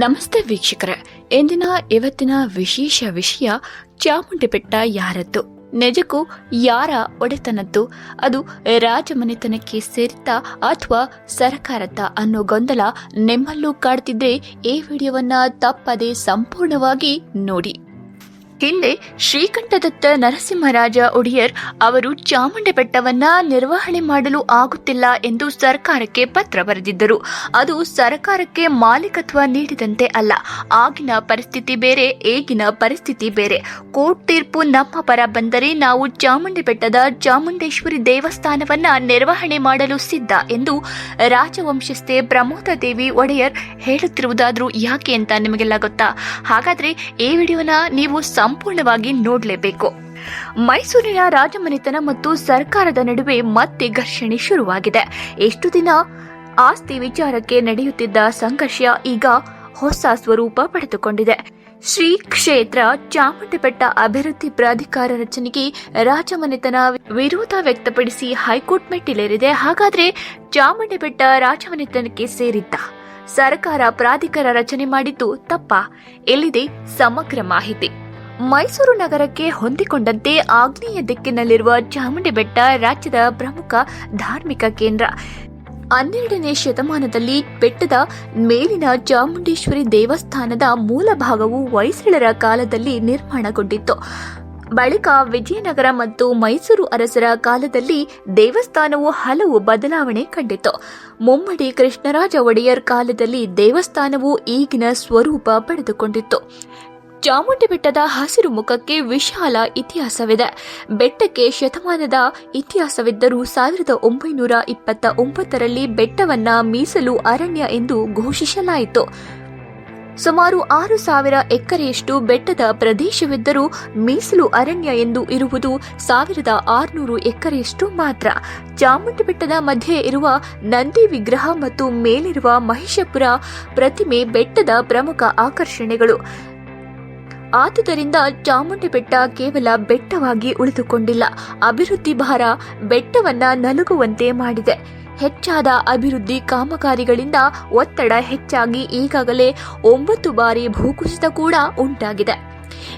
ನಮಸ್ತೆ ವೀಕ್ಷಕರೇ. ಎಂದಿನ ಇವತ್ತಿನ ವಿಶೇಷ ವಿಷಯ ಚಾಮುಂಡಿ ಬೆಟ್ಟ ಯಾರದ್ದು? ನಿಜಕ್ಕೂ ಯಾರ ಒಡೆತನದ್ದು? ಅದು ರಾಜಮನೆತನಕ್ಕೆ ಸೇರಿತಾ ಅಥವಾ ಸರಕಾರದ ಅನ್ನೋ ಗೊಂದಲ ನಿಮ್ಮಲ್ಲೂ ಕಾಡ್ತಿದ್ರೆ ಈ ವಿಡಿಯೋವನ್ನ ತಪ್ಪದೆ ಸಂಪೂರ್ಣವಾಗಿ ನೋಡಿ. ಹಿಂದೆ ಶ್ರೀಕಂಠದತ್ತ ನರಸಿಂಹರಾಜ ಒಡೆಯರ್ ಅವರು ಚಾಮುಂಡಿ ಬೆಟ್ಟವನ್ನ ನಿರ್ವಹಣೆ ಮಾಡಲು ಆಗುತ್ತಿಲ್ಲ ಎಂದು ಸರ್ಕಾರಕ್ಕೆ ಪತ್ರ ಬರೆದಿದ್ದರು. ಅದು ಸರ್ಕಾರಕ್ಕೆ ಮಾಲೀಕತ್ವ ನೀಡಿದಂತೆ ಅಲ್ಲ. ಆಗಿನ ಪರಿಸ್ಥಿತಿ ಬೇರೆ, ಈಗಿನ ಪರಿಸ್ಥಿತಿ ಬೇರೆ. ಕೋರ್ಟ್ ತೀರ್ಪು ನಮ್ಮ ಪರ ಬಂದರೆ ನಾವು ಚಾಮುಂಡಿ ಬೆಟ್ಟದ ಚಾಮುಂಡೇಶ್ವರಿ ದೇವಸ್ಥಾನವನ್ನ ನಿರ್ವಹಣೆ ಮಾಡಲು ಸಿದ್ಧ ಎಂದು ರಾಜವಂಶಸ್ಥೆ ಪ್ರಮೋದ ದೇವಿ ಒಡೆಯರ್ ಹೇಳುತ್ತಿರುವುದಾದ್ರೂ ಯಾಕೆ ಅಂತ ನಿಮಗೆಲ್ಲ ಗೊತ್ತಾ? ಹಾಗಾದ್ರೆ ಈ ವಿಡಿಯೋನ ನೀವು ಸಂಪೂರ್ಣವಾಗಿ ನೋಡಲೇಬೇಕು. ಮೈಸೂರಿನ ರಾಜಮನೆತನ ಮತ್ತು ಸರ್ಕಾರದ ನಡುವೆ ಮತ್ತೆ ಘರ್ಷಣೆ ಶುರುವಾಗಿದೆ. ಎಷ್ಟು ದಿನ ಆಸ್ತಿ ವಿಚಾರಕ್ಕೆ ನಡೆಯುತ್ತಿದ್ದ ಸಂಘರ್ಷ ಈಗ ಹೊಸ ಸ್ವರೂಪ ಪಡೆದುಕೊಂಡಿದೆ. ಶ್ರೀ ಕ್ಷೇತ್ರ ಚಾಮುಂಡಿಬೆಟ್ಟ ಅಭಿವೃದ್ಧಿ ಪ್ರಾಧಿಕಾರ ರಚನೆಗೆ ರಾಜಮನೆತನ ವಿರೋಧ ವ್ಯಕ್ತಪಡಿಸಿ ಹೈಕೋರ್ಟ್ ಮೆಟ್ಟಿಲೇರಿದೆ. ಹಾಗಾದ್ರೆ ಚಾಮುಂಡಿಬೆಟ್ಟ ರಾಜಮನೆತನಕ್ಕೆ ಸೇರಿದ್ದ ಸರ್ಕಾರ ಪ್ರಾಧಿಕಾರ ರಚನೆ ಮಾಡಿದ್ದು ತಪ್ಪ? ಎಲ್ಲಿದೆ ಸಮಗ್ರ ಮಾಹಿತಿ. ಮೈಸೂರು ನಗರಕ್ಕೆ ಹೊಂದಿಕೊಂಡಂತೆ ಆಗ್ನೇಯ ದಿಕ್ಕಿನಲ್ಲಿರುವ ಚಾಮುಂಡಿ ಬೆಟ್ಟ ರಾಜ್ಯದ ಪ್ರಮುಖ ಧಾರ್ಮಿಕ ಕೇಂದ್ರ. ಹನ್ನೆರಡನೇ ಶತಮಾನದಲ್ಲಿ ಬೆಟ್ಟದ ಮೇಲಿನ ಚಾಮುಂಡೇಶ್ವರಿ ದೇವಸ್ಥಾನದ ಮೂಲ ಭಾಗವು ಹೊಯ್ಸಳರ ಕಾಲದಲ್ಲಿ ನಿರ್ಮಾಣಗೊಂಡಿತ್ತು. ಬಳಿಕ ವಿಜಯನಗರ ಮತ್ತು ಮೈಸೂರು ಅರಸರ ಕಾಲದಲ್ಲಿ ದೇವಸ್ಥಾನವು ಹಲವು ಬದಲಾವಣೆ ಕಂಡಿತು ಮುಮ್ಮಡಿ ಕೃಷ್ಣರಾಜ ಒಡೆಯರ್ ಕಾಲದಲ್ಲಿ ದೇವಸ್ಥಾನವು ಈಗಿನ ಸ್ವರೂಪ ಪಡೆದುಕೊಂಡಿತ್ತು. ಚಾಮುಂಡಿ ಬೆಟ್ಟದ ಹಸಿರು ಮುಖಕ್ಕೆ ವಿಶಾಲ ಇತಿಹಾಸವಿದೆ. ಬೆಟ್ಟಕ್ಕೆ ಶತಮಾನದ ಇತಿಹಾಸವಿದ್ದರೂ ಸಾವಿರದ ಒಂಬೈನೂರ ಇಪ್ಪತ್ತ ಒಂಬತ್ತರಲ್ಲಿ ಬೆಟ್ಟವನ್ನ ಮೀಸಲು ಅರಣ್ಯ ಎಂದು ಘೋಷಿಸಲಾಯಿತು. ಸುಮಾರು ಆರು ಸಾವಿರ ಎಕರೆಯಷ್ಟು ಬೆಟ್ಟದ ಪ್ರದೇಶವಿದ್ದರೂ ಮೀಸಲು ಅರಣ್ಯ ಎಂದು ಇರುವುದು ಸಾವಿರದ ಆರುನೂರು ಎಕರೆಯಷ್ಟು ಮಾತ್ರ. ಚಾಮುಂಡಿ ಬೆಟ್ಟದ ಮಧ್ಯೆ ಇರುವ ನಂದಿ ವಿಗ್ರಹ ಮತ್ತು ಮೇಲಿರುವ ಮಹಿಷಪುರ ಪ್ರತಿಮೆ ಬೆಟ್ಟದ ಪ್ರಮುಖ ಆಕರ್ಷಣೆಗಳು. ಆದುದರಿಂದ ಚಾಮುಂಡಿ ಬೆಟ್ಟ ಕೇವಲ ಬೆಟ್ಟವಾಗಿ ಉಳಿದುಕೊಂಡಿಲ್ಲ. ಅಭಿವೃದ್ಧಿ ಭಾರ ಬೆಟ್ಟವನ್ನ ನಲುಗುವಂತೆ ಮಾಡಿದೆ. ಹೆಚ್ಚಾದ ಅಭಿವೃದ್ಧಿ ಕಾಮಗಾರಿಗಳಿಂದ ಒತ್ತಡ ಹೆಚ್ಚಾಗಿ ಈಗಾಗಲೇ ಒಂಬತ್ತು ಬಾರಿ ಭೂಕುಸಿತ ಕೂಡ ಉಂಟಾಗಿದೆ.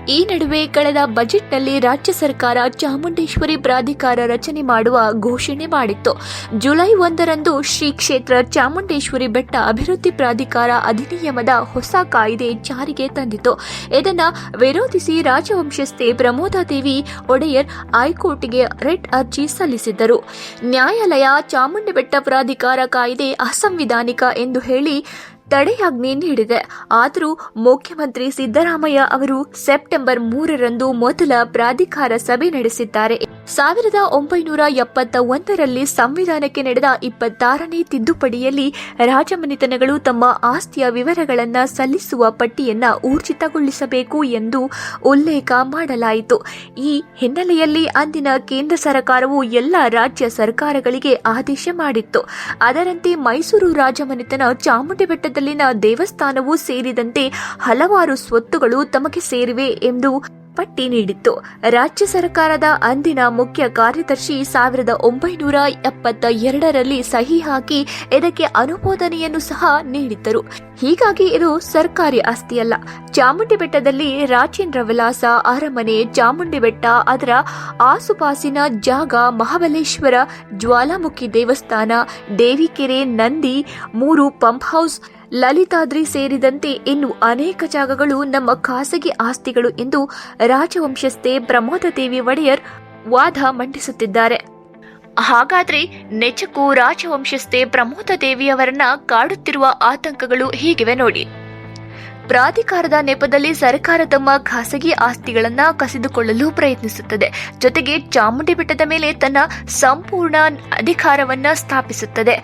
ಈ ನಡುವೆ ಕಳೆದ ಬಜೆಟ್ನಲ್ಲಿ ರಾಜ್ಯ ಸರ್ಕಾರ ಚಾಮುಂಡೇಶ್ವರಿ ಪ್ರಾಧಿಕಾರ ರಚನೆ ಮಾಡುವ ಘೋಷಣೆ ಮಾಡಿತ್ತು. ಜುಲೈ ಒಂದರಂದು ಶ್ರೀ ಕ್ಷೇತ್ರ ಚಾಮುಂಡೇಶ್ವರಿ ಬೆಟ್ಟ ಅಭಿವೃದ್ಧಿ ಪ್ರಾಧಿಕಾರ ಅಧಿನಿಯಮದ ಹೊಸ ಕಾಯ್ದೆ ಜಾರಿಗೆ ತಂದಿತು ಇದನ್ನು ವಿರೋಧಿಸಿ ರಾಜವಂಶಸ್ಥೆ ಪ್ರಮೋದಾದೇವಿ ಒಡೆಯರ್ ಹೈಕೋರ್ಟ್ಗೆ ರೆಡ್ ಅರ್ಜಿ ಸಲ್ಲಿಸಿದ್ದರು. ನ್ಯಾಯಾಲಯ ಚಾಮುಂಡಿ ಬೆಟ್ಟ ಪ್ರಾಧಿಕಾರ ಕಾಯ್ದೆ ಅಸಂವಿಧಾನಿಕ ಎಂದು ಹೇಳಿ ತಡೆಯಾಜ್ಞೆ ನೀಡಿದೆ. ಆದರೂ ಮುಖ್ಯಮಂತ್ರಿ ಸಿದ್ದರಾಮಯ್ಯ ಅವರು ಸೆಪ್ಟೆಂಬರ್ ಮೂರರಂದು ಮೊದಲ ಪ್ರಾಧಿಕಾರ ಸಭೆ ನಡೆಸಿದ್ದಾರೆ. ಸಾವಿರದ ಒಂಬೈನೂರ ಎಪ್ಪತ್ತ ಒಂದರಲ್ಲಿ ಸಂವಿಧಾನಕ್ಕೆ ನಡೆದ ಇಪ್ಪತ್ತಾರನೇ ತಿದ್ದುಪಡಿಯಲ್ಲಿ ರಾಜಮನೆತನಗಳು ತಮ್ಮ ಆಸ್ತಿಯ ವಿವರಗಳನ್ನು ಸಲ್ಲಿಸುವ ಪಟ್ಟಿಯನ್ನು ಊರ್ಜಿತಗೊಳಿಸಬೇಕು ಎಂದು ಉಲ್ಲೇಖ ಮಾಡಲಾಯಿತು. ಈ ಹಿನ್ನೆಲೆಯಲ್ಲಿ ಅಂದಿನ ಕೇಂದ್ರ ಸರ್ಕಾರವು ಎಲ್ಲ ರಾಜ್ಯ ಸರ್ಕಾರಗಳಿಗೆ ಆದೇಶ ಮಾಡಿತ್ತು. ಅದರಂತೆ ಮೈಸೂರು ರಾಜಮನೆತನ ಚಾಮುಂಡಿ ಬೆಟ್ಟದಲ್ಲಿನ ದೇವಸ್ಥಾನವೂ ಸೇರಿದಂತೆ ಹಲವಾರು ಸ್ವತ್ತುಗಳು ತಮಗೆ ಸೇರಿವೆ ಎಂದು ಪಟ್ಟಿ ನೀಡಿತ್ತು. ರಾಜ್ಯ ಸರ್ಕಾರದ ಅಂದಿನ ಮುಖ್ಯ ಕಾರ್ಯದರ್ಶಿ ಸಾವಿರದ ಒಂಬೈನೂರ ಎಪ್ಪತ್ತ ಎರಡರಲ್ಲಿ ಸಹಿ ಹಾಕಿ ಇದಕ್ಕೆ ಅನುಮೋದನೆಯನ್ನು ಸಹ ನೀಡಿದ್ದರು. ಹೀಗಾಗಿ ಇದು ಸರ್ಕಾರಿ ಆಸ್ತಿಯಲ್ಲ. ಚಾಮುಂಡಿ ಬೆಟ್ಟದಲ್ಲಿ ರಾಜೇಂದ್ರ ವಿಲಾಸ ಅರಮನೆ, ಚಾಮುಂಡಿ ಬೆಟ್ಟ, ಅದರ ಆಸುಪಾಸಿನ ಜಾಗ ಮಹಾಬಲೇಶ್ವರ, ಜ್ವಾಲಾಮುಖಿ ದೇವಸ್ಥಾನ, ದೇವಿಕೆರೆ, ನಂದಿ, ಮೂರು ಪಂಪ್ ಹೌಸ್ ಲಲಿತಾದ್ರಿ ಸೇರಿದಂತೆ ಇನ್ನು ಅನೇಕ ಜಾಗಗಳು ನಮ್ಮ ಖಾಸಗಿ ಆಸ್ತಿಗಳು ಎಂದು ರಾಜವಂಶಸ್ಥೆ ಪ್ರಮೋದ ದೇವಿ ಒಡೆಯರ್ ವಾದ ಮಂಡಿಸುತ್ತಿದ್ದಾರೆ. ಹಾಗಾದ್ರೆ ನೆಚಕು ರಾಜವಂಶಸ್ಥೆ ಪ್ರಮೋದ ದೇವಿಯವರನ್ನ ಕಾಡುತ್ತಿರುವ ಆತಂಕಗಳು ಹೀಗಿವೆ ನೋಡಿ. ಪ್ರಾಧಿಕಾರದ ನೆಪದಲ್ಲಿ ಸರ್ಕಾರ ತಮ್ಮ ಖಾಸಗಿ ಆಸ್ತಿಗಳನ್ನ ಕಸಿದುಕೊಳ್ಳಲು ಪ್ರಯತ್ನಿಸುತ್ತದೆ. ಜೊತೆಗೆ ಚಾಮುಂಡಿ ಬೆಟ್ಟದ ಮೇಲೆ ತನ್ನ ಸಂಪೂರ್ಣ ಅಧಿಕಾರವನ್ನ ಸ್ಥಾಪಿಸುತ್ತದೆ.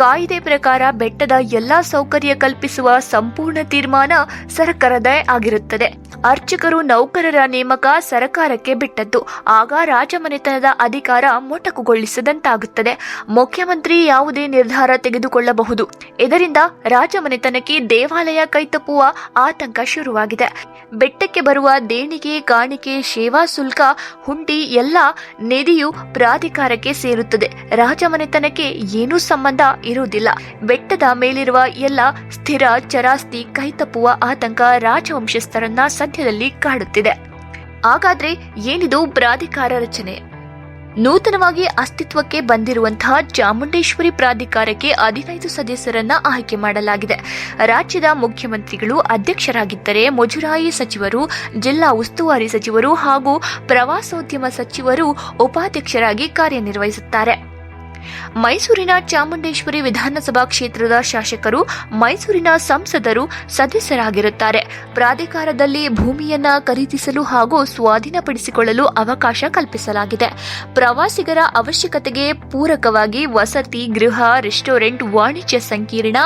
ಕಾಯ್ದೆ ಪ್ರಕಾರ ಬೆಟ್ಟದ ಎಲ್ಲಾ ಸೌಕರ್ಯ ಕಲ್ಪಿಸುವ ಸಂಪೂರ್ಣ ತೀರ್ಮಾನ ಸರ್ಕಾರದೇ ಆಗಿರುತ್ತದೆ. ಅರ್ಚಕರು, ನೌಕರರ ನೇಮಕ ಸರ್ಕಾರಕ್ಕೆ ಬಿಟ್ಟದ್ದು. ಆಗ ರಾಜಮನೆತನದ ಅಧಿಕಾರ ಮೊಟಕುಗೊಳಿಸದಂತಾಗುತ್ತದೆ. ಮುಖ್ಯಮಂತ್ರಿ ಯಾವುದೇ ನಿರ್ಧಾರ ತೆಗೆದುಕೊಳ್ಳಬಹುದು. ಇದರಿಂದ ರಾಜಮನೆತನಕ್ಕೆ ದೇವಾಲಯ ಕೈತಪ್ಪುವ ಆತಂಕ ಶುರುವಾಗಿದೆ. ಬೆಟ್ಟಕ್ಕೆ ಬರುವ ದೇಣಿಗೆ, ಕಾಣಿಕೆ, ಸೇವಾ ಶುಲ್ಕ, ಹುಂಡಿ ಎಲ್ಲ ನಿಧಿಯು ಪ್ರಾಧಿಕಾರಕ್ಕೆ ಸೇರುತ್ತದೆ. ರಾಜಮನೆತನಕ್ಕೆ ಏನೂ ಸಂಬಂಧ ಇರುವುದಿಲ್ಲ. ಬೆಟ್ಟದ ಮೇಲಿರುವ ಎಲ್ಲ ಸ್ಥಿರ ಚರಾಸ್ತಿ ಕೈತಪ್ಪುವ ಆತಂಕ ರಾಜವಂಶಸ್ಥರನ್ನ ಸದ್ಯದಲ್ಲಿ ಕಾಡುತ್ತಿದೆ. ಹಾಗಾದ್ರೆ ಏನಿದು ಪ್ರಾಧಿಕಾರ ರಚನೆ? ನೂತನವಾಗಿ ಅಸ್ತಿತ್ವಕ್ಕೆ ಬಂದಿರುವಂತಹ ಚಾಮುಂಡೇಶ್ವರಿ ಪ್ರಾಧಿಕಾರಕ್ಕೆ ಹದಿನೈದು ಸದಸ್ಯರನ್ನ ಆಯ್ಕೆ ಮಾಡಲಾಗಿದೆ. ರಾಜ್ಯದ ಮುಖ್ಯಮಂತ್ರಿಗಳು ಅಧ್ಯಕ್ಷರಾಗಿದ್ದರೆ ಮುಜರಾಯಿ ಸಚಿವರು, ಜಿಲ್ಲಾ ಉಸ್ತುವಾರಿ ಸಚಿವರು ಹಾಗೂ ಪ್ರವಾಸೋದ್ಯಮ ಸಚಿವರು ಉಪಾಧ್ಯಕ್ಷರಾಗಿ ಕಾರ್ಯನಿರ್ವಹಿಸುತ್ತಾರೆ. ಮೈಸೂರಿನ ಚಾಮುಂಡೇಶ್ವರಿ ವಿಧಾನಸಭಾ ಕ್ಷೇತ್ರದ ಶಾಸಕರು, ಮೈಸೂರಿನ ಸಂಸದರು ಸದಸ್ಯರಾಗಿರುತ್ತಾರೆ. ಪ್ರಾಧಿಕಾರದಲ್ಲಿ ಭೂಮಿಯನ್ನ ಖರೀದಿಸಲು ಹಾಗೂ ಸ್ವಾಧೀನಪಡಿಸಿಕೊಳ್ಳಲು ಅವಕಾಶ ಕಲ್ಪಿಸಲಾಗಿದೆ. ಪ್ರವಾಸಿಗರ ಅವಶ್ಯಕತೆಗೆ ಪೂರಕವಾಗಿ ವಸತಿ, ಗೃಹ, ರೆಸ್ಟೋರೆಂಟ್, ವಾಣಿಜ್ಯ ಸಂಕೀರ್ಣ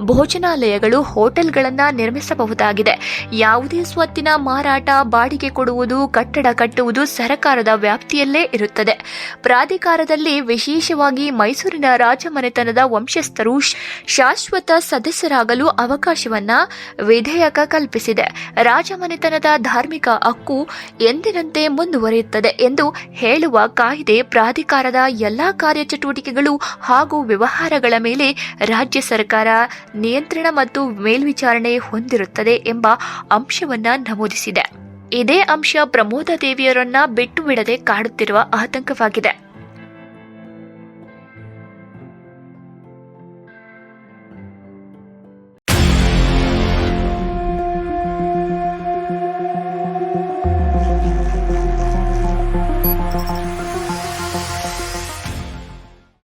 ಭೋಜನಾಲಯಗಳು, ಹೋಟೆಲ್ಗಳನ್ನು ನಿರ್ಮಿಸಬಹುದಾಗಿದೆ. ಯಾವುದೇ ಸ್ವತ್ತಿನ ಮಾರಾಟ, ಬಾಡಿಗೆ ಕೊಡುವುದು, ಕಟ್ಟಡ ಕಟ್ಟುವುದು ಸರ್ಕಾರದ ವ್ಯಾಪ್ತಿಯಲ್ಲೇ ಇರುತ್ತದೆ. ಪ್ರಾಧಿಕಾರದಲ್ಲಿ ವಿಶೇಷವಾಗಿ ಮೈಸೂರಿನ ರಾಜಮನೆತನದ ವಂಶಸ್ಥರು ಶಾಶ್ವತ ಸದಸ್ಯರಾಗಲು ಅವಕಾಶವನ್ನ ವಿಧೇಯಕ ಕಲ್ಪಿಸಿದೆ. ರಾಜಮನೆತನದ ಧಾರ್ಮಿಕ ಹಕ್ಕು ಎಂದಿನಂತೆ ಮುಂದುವರಿಯುತ್ತದೆ ಎಂದು ಹೇಳುವ ಕಾಯ್ದೆ ಪ್ರಾಧಿಕಾರದ ಎಲ್ಲಾ ಕಾರ್ಯಚಟುವಟಿಕೆಗಳು ಹಾಗೂ ವ್ಯವಹಾರಗಳ ಮೇಲೆ ರಾಜ್ಯ ಸರ್ಕಾರ ನಿಯಂತ್ರಣ ಮತ್ತು ಮೇಲ್ವಿಚಾರಣೆ ಹೊಂದಿರುತ್ತದೆ ಎಂಬ ಅಂಶವನ್ನ ನಮೂದಿಸಿದೆ. ಇದೇ ಅಂಶ ಪ್ರಮೋದ ದೇವಿಯರನ್ನ ಬಿಟ್ಟು ಬಿಡದೆ ಕಾಡುತ್ತಿರುವ ಆತಂಕವಾಗಿದೆ.